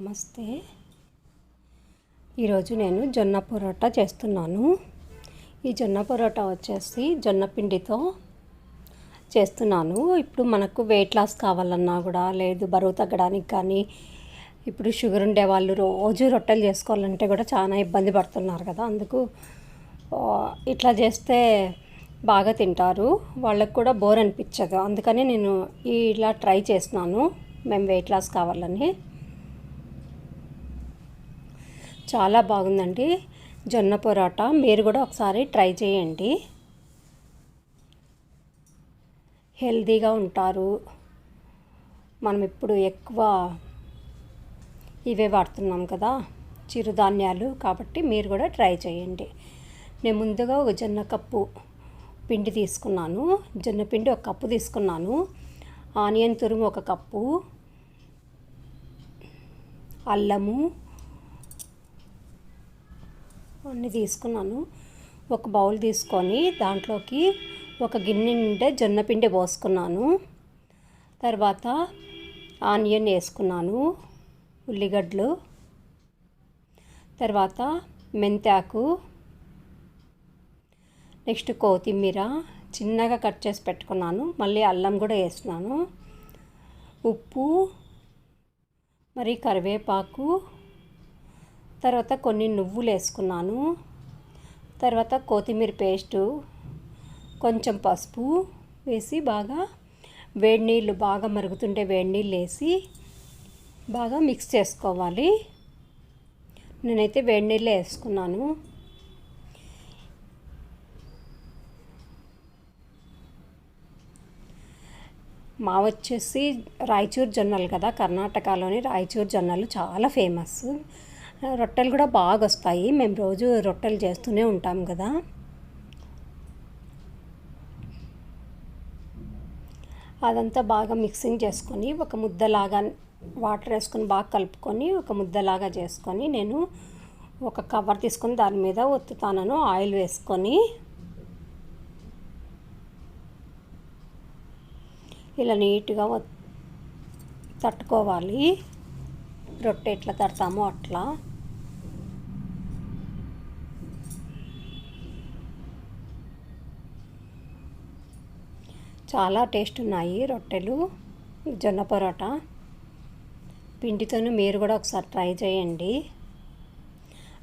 నమస్తే. ఈరోజు నేను జొన్న పొరోటా చేస్తున్నాను. ఈ జొన్న పొరోటా వచ్చేసి జొన్న పిండితో చేస్తున్నాను. ఇప్పుడు మనకు వెయిట్ లాస్ కావాలన్నా కూడా లేదు బరువు తగ్గడానికి కానీ ఇప్పుడు షుగర్ ఉండే వాళ్ళు రోజు రొట్టెలు చేసుకోవాలంటే కూడా చాలా ఇబ్బంది పడుతున్నారు కదా. అందుకు ఇట్లా చేస్తే బాగా తింటారు. వాళ్ళకు కూడా బోర్ అనిపించదు. అందుకని నేను ఇలా ట్రై చేస్తున్నాను. మేము వెయిట్ లాస్ కావాలని. చాలా బాగుందండి. జొన్న పొరాటా మీరు కూడా ఒకసారి ట్రై చేయండి. హెల్తీగా ఉంటారు. మనం ఇప్పుడు ఎక్కువ ఇవే వాడుతున్నాం కదా చిరుధాన్యాలు కాబట్టి మీరు కూడా ట్రై చేయండి. నేను ముందుగా ఒక జొన్న కప్పు పిండి తీసుకున్నాను. జొన్న పిండి ఒక కప్పు తీసుకున్నాను. ఆనియన్ తురుము ఒక కప్పు. అల్లము అన్నీ తీసుకున్నాను. ఒక బౌల్ తీసుకొని దాంట్లోకి ఒక గిన్నె నిండా జొన్నపిండి పోసుకున్నాను. తర్వాత ఆనియన్ వేసుకున్నాను ఉల్లిగడ్డలు తర్వాత మెంతాకు నెక్స్ట్ కొత్తిమీర చిన్నగా కట్ చేసి పెట్టుకున్నాను. మళ్ళీ అల్లం కూడా వేసినాను ఉప్పు మరి కరివేపాకు తర్వాత కొన్ని నువ్వులు వేసుకున్నాను. తర్వాత కొత్తిమీర పేస్టు కొంచెం పసుపు వేసి బాగా వేడి నీళ్ళు బాగా మరుగుతుంటే వేడి నీళ్ళు వేసి బాగా మిక్స్ చేసుకోవాలి. నేనైతే వేడి నీళ్ళే వేసుకున్నాను. మా వచ్చేసి రాయచూర్ జొన్నలు కదా కర్ణాటకలోని రాయచూర్ జొన్నలు చాలా ఫేమస్ రొట్టెలు కూడా బాగా వస్తాయి మేము రోజు రొట్టెలు చేస్తూనే ఉంటాం కదా. అదంతా బాగా మిక్సింగ్ చేసుకొని ఒక ముద్దలాగా వాటర్ వేసుకొని బాగా కలుపుకొని ఒక ముద్దలాగా చేసుకొని నేను ఒక కవర్ తీసుకొని దాని మీద ఒత్తుతానను ఆయిల్ వేసుకొని ఇలా నీట్గా తట్టుకోవాలి. రొట్టె ఎట్లా తడతామో అట్లా. చాలా టేస్ట్ ఉన్నాయి రొట్టెలు జొన్న పరోటా. పిండితోనూ మీరు కూడా ఒకసారి ట్రై చేయండి.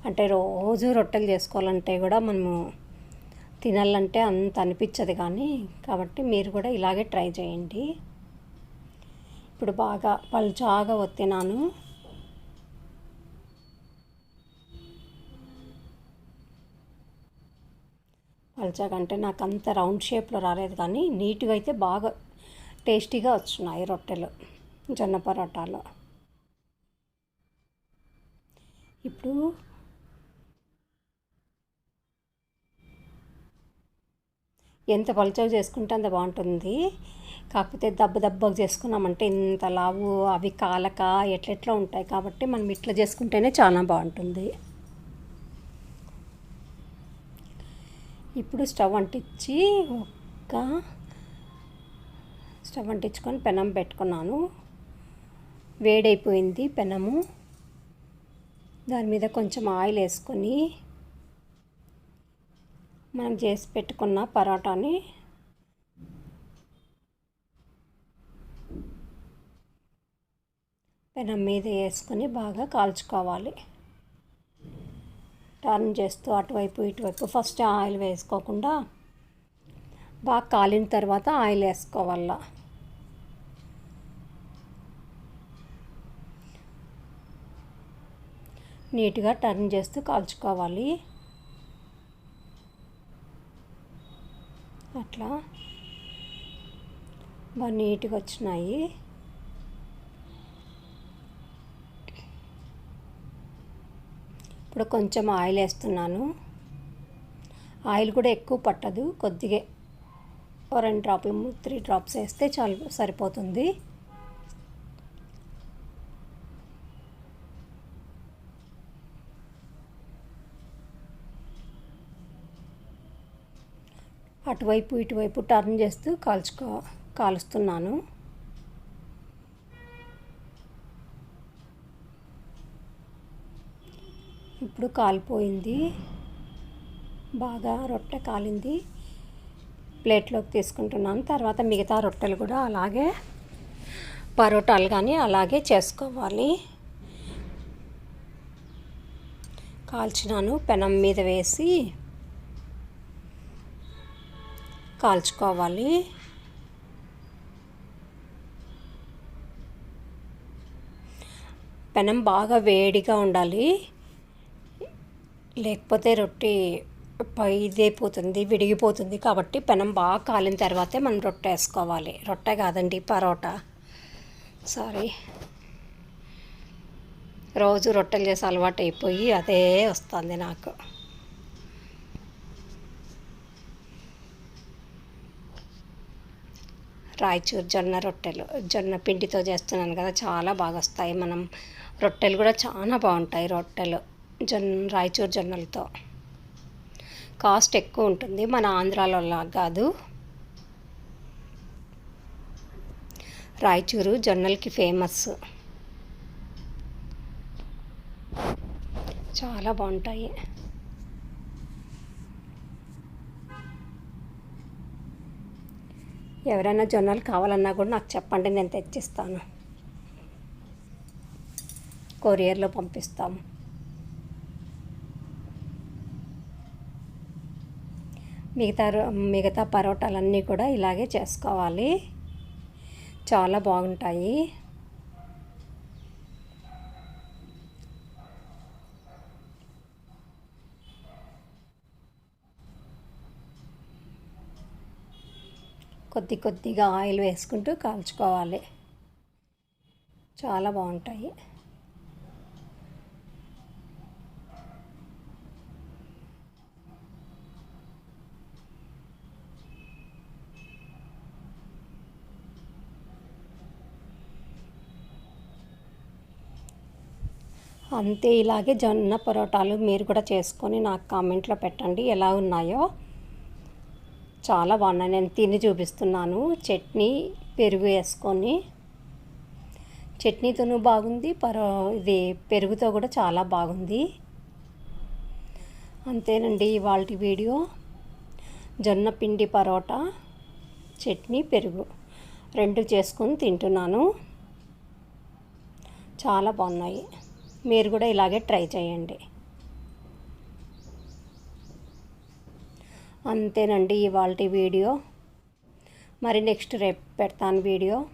అంటే రోజు రొట్టెలు చేసుకోవాలంటే కూడా మనము తినాలంటే అంత అనిపించదు కానీ కాబట్టి మీరు కూడా ఇలాగే ట్రై చేయండి. ఇప్పుడు బాగా పలుచాగా ఒత్తినాను. పల్చగా అంటే నాకు అంత రౌండ్ షేప్లో రాలేదు కానీ నీట్గా అయితే బాగా టేస్టీగా వచ్చినాయి రొట్టెలు జొన్న పరోటాలు. ఇప్పుడు ఎంత పలుచగా చేసుకుంటే అంత బాగుంటుంది. కాకపోతే దెబ్బ దెబ్బగా చేసుకున్నామంటే ఇంత లావు అవి కాలక ఎట్లెట్లా ఉంటాయి కాబట్టి మనం ఇట్లా చేసుకుంటేనే చాలా బాగుంటుంది. ఇప్పుడు స్టవ్ అంటించి ఒక్క స్టవ్ అంటించుకొని పెనం పెట్టుకున్నాను. వేడైపోయింది పెనము. దాని మీద కొంచెం ఆయిల్ వేసుకొని మనం చేసి పెట్టుకున్న పరాటాని పెనం మీద వేసుకొని బాగా కాల్చుకోవాలి. టర్న్ చేస్తూ అటువైపు ఇటువైపు. ఫస్ట్ ఆయిల్ వేసుకోకుండా బాగా కాలిన తర్వాత ఆయిల్ వేసుకోవాల. నీట్గా టర్న్ చేస్తూ కాల్చుకోవాలి. అట్లా. బాగా నీట్గా వచ్చినాయి. ఇప్పుడు కొంచెం ఆయిల్ వేస్తున్నాను. ఆయిల్ కూడా ఎక్కువ పట్టదు. కొద్దిగా ఓ రెండు డ్రాపులు త్రీ డ్రాప్స్ వేస్తే చాలు సరిపోతుంది. అటువైపు ఇటువైపు టర్న్ చేస్తూ కాల్చుకో కాలుస్తున్నాను. ఇప్పుడు కాలిపోయింది. బాగా రొట్టె కాలింది. ప్లేట్లోకి తీసుకుంటున్నాను. తర్వాత మిగతా రొట్టెలు కూడా అలాగే పరోటాలు కానీ అలాగే చేసుకోవాలి. కాల్చినాను. పెనం మీద వేసి కాల్చుకోవాలి. పెనం బాగా వేడిగా ఉండాలి. లేకపోతే రొట్టె పై ఇదైపోతుంది విడిగిపోతుంది కాబట్టి పెనం బాగా కాలిన తర్వాతే మనం రొట్టె వేసుకోవాలి. రొట్టె కాదండి పరోటా. సారీ. రోజు రొట్టెలు చేసి అలవాటు అయిపోయి అదే వస్తుంది నాకు. రాయచూర్ జొన్న రొట్టెలు జొన్న పిండితో చేస్తున్నాను కదా చాలా బాగా వస్తాయి. మనం రొట్టెలు కూడా చాలా బాగుంటాయి రొట్టెలు. జొన్న రాయచూర్ జొన్నలతో కాస్ట్ ఎక్కువ ఉంటుంది మన ఆంధ్రాలో కాదు. రాయచూరు జొన్నలకి ఫేమస్. చాలా బాగుంటాయి. ఎవరైనా జొన్నలు కావాలన్నా కూడా నాకు చెప్పండి నేను తెచ్చిస్తాను. కొరియర్లో పంపిస్తాము. మిగతా రో- మిగతా పరోటాలన్నీ కూడా ఇలాగే చేసుకోవాలి. చాలా బాగుంటాయి. కొద్ది కొద్దిగా ఆయిల్ వేసుకుంటూ కాల్చుకోవాలి. చాలా బాగుంటాయి. అంతే ఇలాగే జొన్న పరోటాలు మీరు కూడా చేసుకొని నాకు కామెంట్లో పెట్టండి ఎలా ఉన్నాయో. చాలా బాగున్నాయి నేను తిని చూపిస్తున్నాను. చట్నీ పెరుగు వేసుకొని. చట్నీతోనూ బాగుంది పరో ఇది పెరుగుతో కూడా చాలా బాగుంది. అంతేనండి ఇవాళ వీడియో. జొన్న పిండి పరోటా చట్నీ పెరుగు రెండు చేసుకొని తింటున్నాను. చాలా బాగున్నాయి. మీరు కూడా ఇలాగే ట్రై చేయండి. అంతేనండి ఇవాళ వీడియో. మరి నెక్స్ట్ రేపు పెడతాను వీడియో.